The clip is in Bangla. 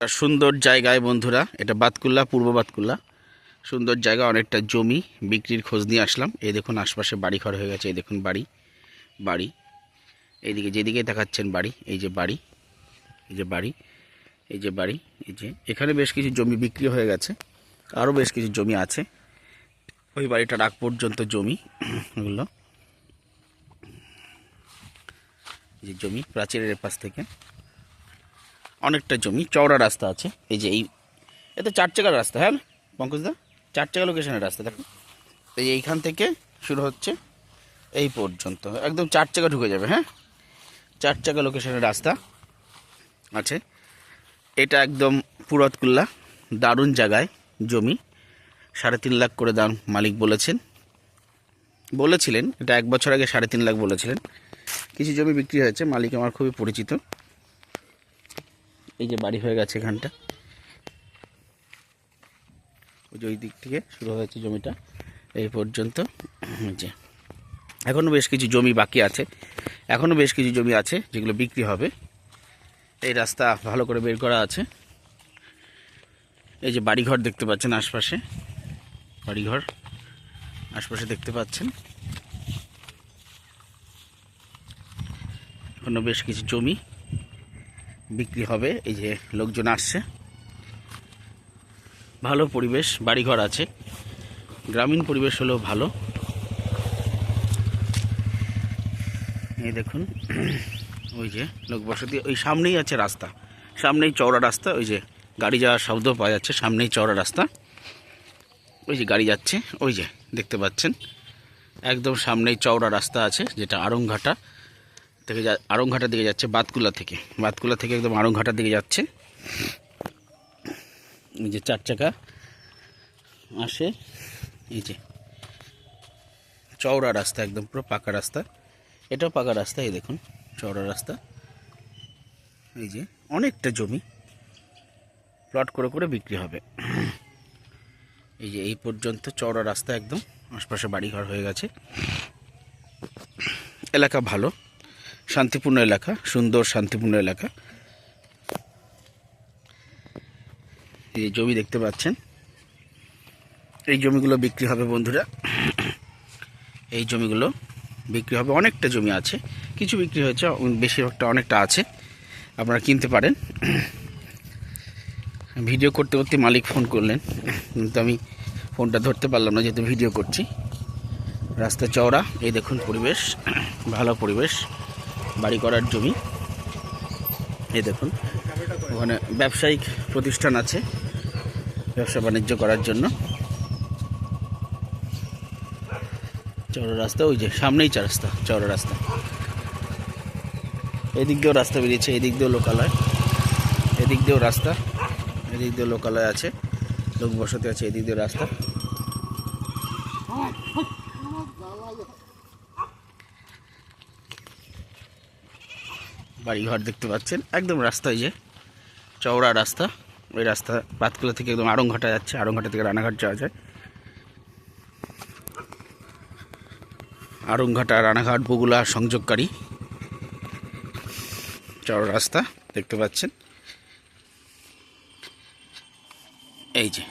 সুন্দর জায়গায় বন্ধুরা, এটা বাতকুল্লা, পূর্ব বাতকুল্লা। সুন্দর জায়গা, অনেকটা জমি, বিক্রির খোঁজ নিয়ে আসলাম। এই দেখুন, আশপাশে বাড়ি ঘর হয়ে গেছে, এই দেখুন বাড়ি বাড়ি। এইদিকে যেদিকে দেখাচ্ছেন বাড়ি, এই যে বাড়ি, এই যে বাড়ি, এই যে বাড়ি, এই যে, এখানে বেশ কিছু জমি বিক্রি হয়ে গেছে, আরও বেশ কিছু জমি আছে। ওই বাড়িটার আগ পর্যন্ত জমি এই যে জমি, প্রাচীরের পাশ থেকে। অনেকটা জমি, চওড়া রাস্তা আছে। এই যে এই এতে চার চাকার রাস্তা হ্যাঁ পঙ্কজদা চার চাকা লোকেশনের রাস্তা, দেখো। এই এইখান থেকে শুরু হচ্ছে এই পর্যন্ত। একদম চার চাকা ঢুকে যাবে হ্যাঁ? চার চাকা লোকেশনের রাস্তা আছে। এটা একদম পুরতকুল্লা, দারুণ জায়গায় জমি। সাড়ে তিন লাখ করে দাম মালিক বলেছেন। বলেছিলেন, এটা এক বছর আগে সাড়ে তিন লাখ বলেছিলেন। কিছু জমি বিক্রি হয়েছে, মালিক আমার খুবই পরিচিত। এই যে বাড়ি হয়ে গেছে এখানটা। ওই যে ওই দিক থেকে শুরু হয়েছে জমিটা, এই পর্যন্ত। যে এখনও বেশ কিছু জমি বাকি আছে। এখনও বেশ কিছু জমি আছে যেগুলো বিক্রি হবে। এই রাস্তা ভালো করে বের করা আছে। এই যে বাড়িঘর দেখতে পাচ্ছেন আশপাশে। বাড়িঘর আশপাশে দেখতে পাচ্ছেন। এখনও বেশ কিছু জমি বিক্রি হবে। এই যে লোকজন আসছে। ভালো পরিবেশ, বাড়িঘর আছে। গ্রামীণ পরিবেশ হলেও ভালো। এই দেখুন, ওই যে লোক বসতি, ওই সামনেই আছে রাস্তা। সামনেই চওড়া রাস্তা, ওই যে গাড়ি যাওয়ার শব্দ পাওয়া যাচ্ছে, সামনেই চওড়া রাস্তা। ওই যে গাড়ি যাচ্ছে, ওই যে দেখতে পাচ্ছেন। একদম সামনেই চওড়া রাস্তা আছে, যেটা আরংঘাটা থেকে আরংঘাটার দিকে যাচ্ছে, বাতকুলা থেকে। বাতকুলা থেকে একদম আরংঘাটার দিকে যাচ্ছে। এই যে চার চাকা আসে। এই যে চওড়া রাস্তা একদম, পুরো পাকা রাস্তা। এটাও পাকা রাস্তা, এই দেখুন, চওড়া রাস্তা। এই যে অনেকটা জমি প্লট করে করে বিক্রি হবে। এই যে এই পর্যন্ত চওড়া রাস্তা একদম, আশপাশে বাড়িঘর হয়ে গেছে। এলাকা ভালো। শান্তিপূর্ণ এলাকা, সুন্দর শান্তিপূর্ণ এলাকা। এই জমি দেখতে পাচ্ছেন। এই জমিগুলো বিক্রি হবে বন্ধুরা। এই জমিগুলো বিক্রি হবে, অনেকটা জমি আছে। কিছু বিক্রি হয়েছে, বেশিরভাগটা অনেকটা আছে। আপনারা কিনতে পারেন। ভিডিও করতে করতে মালিক ফোন করলেন। কিন্তু আমি ফোনটা ধরতে পারলাম না, যেহেতু ভিডিও করছি। রাস্তা চওড়া, এই দেখুন পরিবেশ, ভালো পরিবেশ। বাড়ি করার জমি। এই দেখুন, ওখানে ব্যবসায়িক প্রতিষ্ঠান আছে, ব্যবসা বাণিজ্য করার জন্য। চওড়া রাস্তা, ওই যে সামনেই চা রাস্তা, চওড়া রাস্তা। এদিক দিয়েও রাস্তা বেরিয়েছে, এদিক দিয়েও লোকালয়। এদিক দিয়েও রাস্তা, এদিক দিয়েও লোকালয় আছে লোক বসতি আছে, এদিক দিয়ে রাস্তা। বাড়িঘর দেখতে পাচ্ছেন। একদম রাস্তায় যে চওড়া রাস্তা। ওই রাস্তা পাতকুলা থেকে একদম আড়ংঘাটা যাচ্ছে। আড়ংঘাটা থেকে রানাঘাট যাওয়া যায়। আড়ংঘাটা, রানাঘাট, বগুলা সংযোগকারী চওড়া রাস্তা দেখতে পাচ্ছেন। এই যে